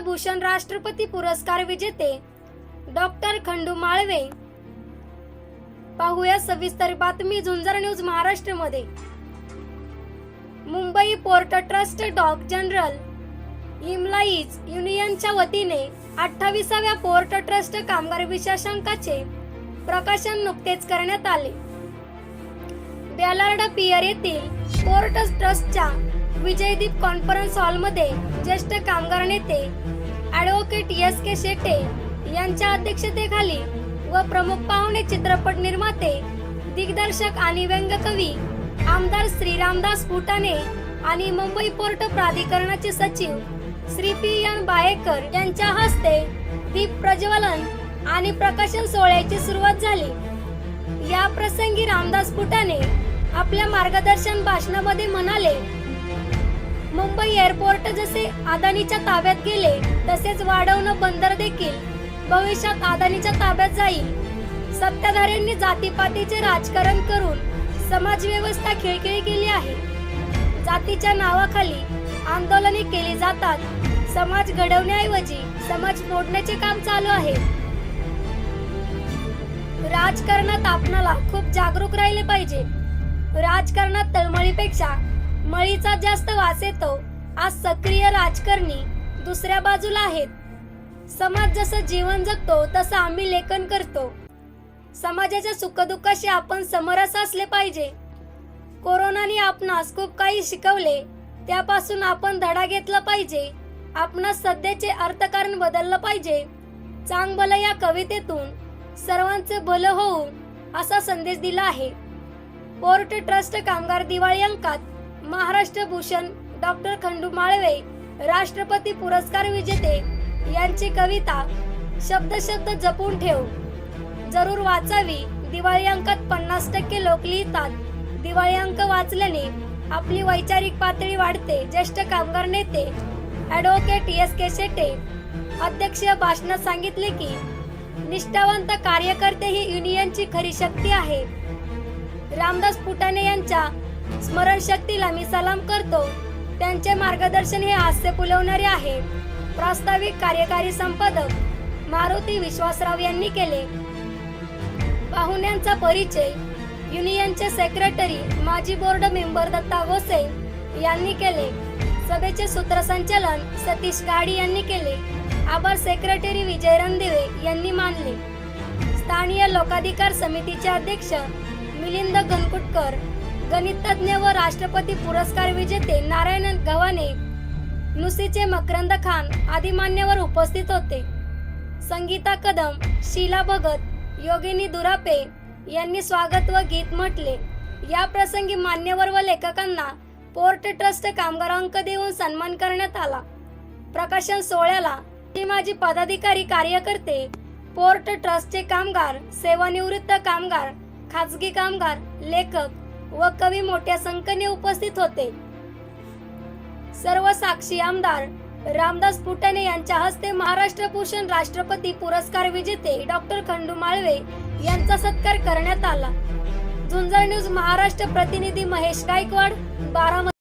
भूषण राष्ट्रपती पुरस्कार विजेते डॉक्टर खंडू माळवे. पाहूया सविस्तर बातमी झुंजर न्यूज महाराष्ट्रमध्ये. Mumbai port trust dock general employees युनियनच्या वतीने अठ्ठावीसाव्या पोर्ट ट्रस्ट कामगार विशेषांकाचे प्रकाशन नुकतेच करण्यात आले. बेलार्ड पियर येथील पोर्ट ट्रस्टच्या विजयदीप कॉन्फरन्स हॉलमध्ये ज्येष्ठ कामगार नेते ॲडव्होकेट एस के शेटे यांच्या अध्यक्षतेखाली व प्रमुख पाहुणे चित्रपट निर्माते दिग्दर्शक आणि व्यंगकवी आमदार श्रीरामदास फुटाणे आणि मुंबई पोर्ट प्राधिकरणाचे सचिव श्री पी एन बायेकर यांच्या हस्ते दीप प्रज्वलन आणि प्रकाशन सोहळ्याची सुरुवात झाली. या प्रसंगी रामदास फुटाणे आपल्या मार्गदर्शन भाषणामध्ये म्हणाले मुंबई एअरपोर्ट जसे अदानीच्या ताब्यात गेले तसेच वाढवणं बंदर देखील. भविष्यात अदानीच्या ताब्यात जाईल. सत्ताधाऱ्यांनी जातीपातीचे राजकारण करून समाजव्यवस्था खिळखिळी केली आहे. जातीच्या नावाखाली आंदोलने केली जातात. समाज घडवण्याऐवजी समाज फोडण्याचे काम चालू आहे. राजकारणात आपणाला खूप जागरूक राहिले पाहिजे. राजकारणात तळमळीपेक्षा मळीचा जास्त वास येतो आज सक्रिय राजकारणी दुसऱ्या बाजूला आहेत. समाज जसं जीवन जगतो तसं आम्ही लेखन करतो. समाजाच्या सुखदुःखाशी आपण समरस असले पाहिजे. कोरोनाने आपणास खूप काही शिकवले त्यापासून आपण धडा घेतला पाहिजे. आपणास सध्याचे अर्थकारण बदललं पाहिजे. चांग भलं या कवितेतून सर्वांचे भलं होऊ असा संदेश दिला आहे. पोर्ट ट्रस्ट कामगार दिवाळी अंकात महाराष्ट्र भूषण डॉक्टर खंडू माळवे राष्ट्रपती पुरस्कार विजेते यांची कविता शब्द शब्द जपून ठेव. जरूर वाचावी. दिवाळी अंकात पन्नास टक्के लोक लिहितात. दिवाळी अंक वाचल्याने आपली वैचारिक पातळी वाढते. ज्येष्ठ कामगार नेते ॲडव्होकेट एस के शेटे अध्यक्षीय भाषणात सांगितले की निष्ठावंत कार्यकर्ते ही युनियनची खरी शक्ती आहे. रामदास फुटाणे यांच्या स्मरणशक्तीला मी सलाम करतो. त्यांचे मार्गदर्शन हे हास्य फुलवणारे आहे. प्रास्ताविक कार्यकारी संपादक मारुती विश्वासराव यांनी केले. पाहुण्यांचा परिचय युनियनचे सेक्रेटरी माजी बोर्ड मेंबर दत्ता गोसे यांनी केले. सभेचे सूत्रसंचालन सतीश गाडी यांनी केले. आभार सेक्रेटरी विजय रणदिवे यांनी मानले. स्थानीय लोकाधिकार समितीचे अध्यक्ष मिलिंद गणकुटकर गणितज्ञ व राष्ट्रपती पुरस्कार विजेते नारायण गव्हाणे नुसीचे मकरंद खान आदी मान्यवर उपस्थित होते. संगीता कदम शीला भगत योगिनी दुरापे यांनी स्वागत व गीत म्हटले. या प्रसंगी मान्यवर व लेखकांना पोर्ट ट्रस्ट कामगार अंक देऊन सन्मान करण्यात आला. प्रकाशन सोहळ्याला माजी पदाधिकारी कार्यकर्ते पोर्ट ट्रस्टचे कामगार सेवानिवृत्त कामगार खाजगी कामगार लेखक व कवी मोठ्या संख्येने उपस्थित होते. सर्व साक्षी आमदार रामदास फुटाणे यांच्या हस्ते महाराष्ट्र भूषण राष्ट्रपती पुरस्कार विजेते डॉक्टर खंडू माळवे यांचा सत्कार करण्यात आला. झुंजर न्यूज महाराष्ट्र प्रतिनिधी महेश गायकवाड बारामती.